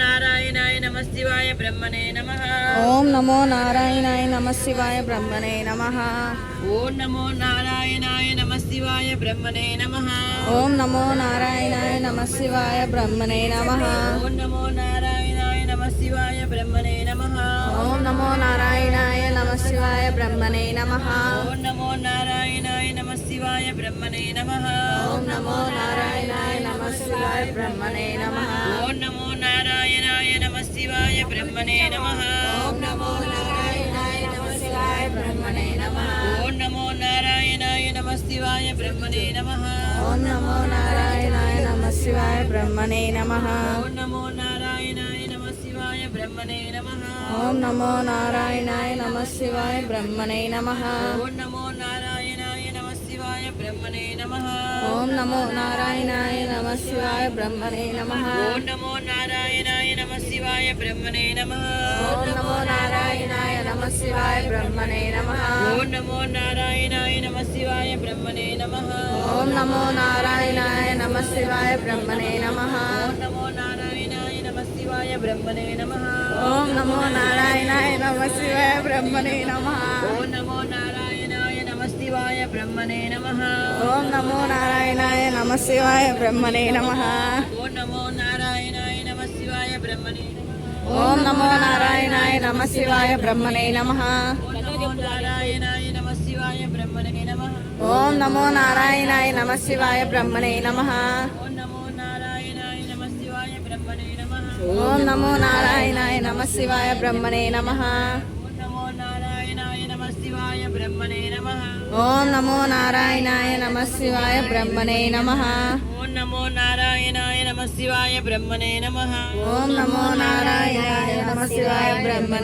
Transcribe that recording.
నారాయణాయ నమ శివాయ బ్రహ్మణే నమ. ఓం నమో నారాయణాయ నమ శివాయ బ్రహ్మణే నమ. ఓం నమో నారాయణాయ నమ శివాయ బ్రహ్మణే నమ. ఓం నమో నారాయణాయ నమ శివాయ బ్రహ్మణే నమ. ఓం నమో నారాయణాయ నమ శివాయ బ్రహ్మణే నమ. ఓం నమో నారాయణాయ నమ శివాయ బ్రహ్మణే నమ. ఓం నమో నారాయణాయ నమ శివాయ బ్రహ్మణే నమ. ఓం నమో నారాయణాయ నమ శివాయ బ్రహ్మణే నమ. శివాయ బ్రహ్మణే నమ ఓం నమో నారాయణాయ నమ శివాయ బ్రహ్మణే నమ। ఓం నమో నారాయణాయ నమ శివాయ బ్రహ్మణే నమ। ఓం నమో నారాయణాయ నమ శివాయ బ్రహ్మణే నమ। ఓం నమో నారాయణాయ నమ శివాయ బ్రహ్మణే నమ। ఓం నమో నారాయణాయ నమ శివాయ బ్రహ్మణే నమ। ఓం నమో నారాయణాయ నమ శివాయ బ్రహ్మణే నమ ఓం నమో నారాయణాయ నమ శివాయ బ్రహ్మణే నమ ఓం నమో నారాయణాయ నమ శివాయ బ్రహ్మణే నమ ఓం నమో నారాయణాయ నమ శివాయ బ్రహ్మణే నమ ఓం నమో నారాయణాయ నమ శివాయ బ్రహ్మణే నమ ఓం నమో నారాయణాయ నమ శివాయ బ్రహ్మణే నమ ఓం నమో నారాయణాయ నమ శివాయ బ్రహ్మణే నమ ఓం నమో నారాయణాయ నమ శివాయ బ్రహ్మణే నమ ఓం నమో నారాయణాయ నమ శివాయ బ్రహ్మణే నమ ఓం నమో నారాయణాయ బ్రహ్మణే నమ ఓం నమో నారాయణాయ నమ శివాయ బ్రహ్మణే నమ ఓం నమో నారాయణాయ నమ శివాయ బ్రహ్మణే ఓం నమో నారాయణాయ నమ శివాయ బ్రహ్మణే నమ ఓం నమో నారాయణాయ నమ శివాయ బ్రహ్మణే నమ ఓం నమో నారాయణాయ నమ శివాయ బ్రహ్మణే నమ ఓం నమో నారాయణాయ నమ శివాయ బ్రహ్మణే నమ ఓం నమో నారాయణాయ నమ శివాయ బ్రహ్మణే నమ ఓం నమో నారాయణాయ నమ శివాయ బ్రహ్మణే నమ ఓం నమో నారాయణాయ నమ శివాయ బ్రహ్మణే నమ ఓం నమో నారాయణాయ నమ శివాయ బ్రహ్మణే